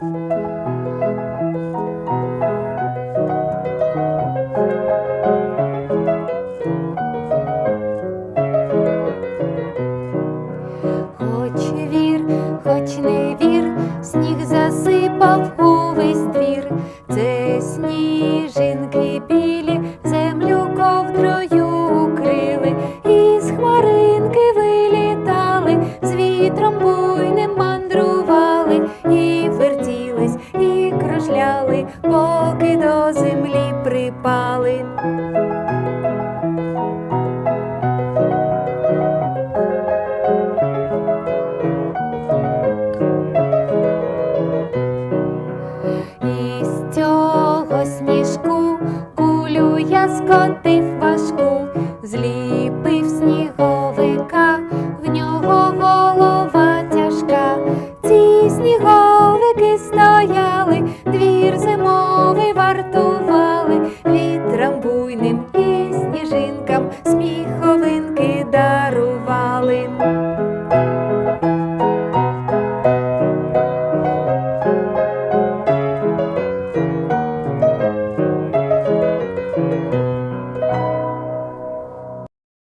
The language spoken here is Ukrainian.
Хоч вір, хоч не вір, сніг засипав увесь двір. Це сніжинки білі, землю ковдрою укрили, і хмаринки вилітали, з вітром і поки до землі припали. Із цього сніжку кулю я скотив важку, зліпив сніговика, в нього голова тяжка. Ці сніговики стоять вартували вітрам буйним і сніжинкам сміховинки дарували.